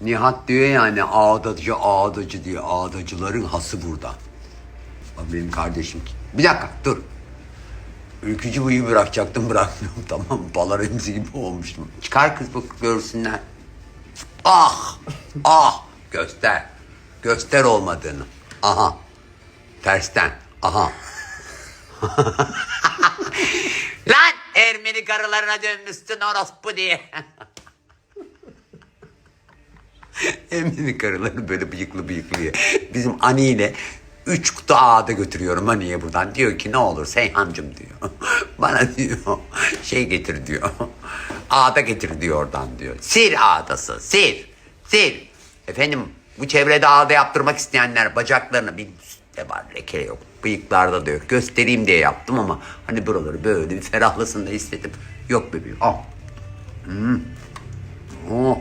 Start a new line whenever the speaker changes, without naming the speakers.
Nihat diyor yani ağdacı ağdacı diye ağdacıların hası burada. Bak benim kardeşim. Bir dakika dur. Ülkücü bıyığı bırakacaktım bırakmıyorum tamam mı? Bala remzi gibi olmuştum. Çıkar kız bak görsünler. Ah! Ah! Göster. Göster olmadığını. Aha. Tersten. Aha. Lan Ermeni karılarına dönmüşsün orospu diye. Ermeni karıları böyle bıyıklı bıyıklı diye. Bizim Ani ile üç kutu ağda götürüyorum Ani'ye buradan. Diyor ki ne olur Seyhancım diyor. Bana diyor şey getir diyor. Ağda getir diyor oradan diyor. Sil ağdası sil. Sil. Efendim bu çevrede ağda yaptırmak isteyenler bacaklarına bir de var leke yok. Bıyıklarda da yok. Göstereyim diye yaptım ama hani buraları böyle bir ferahlasın da istedim. Yok bebeğim al. Hmm. Oh.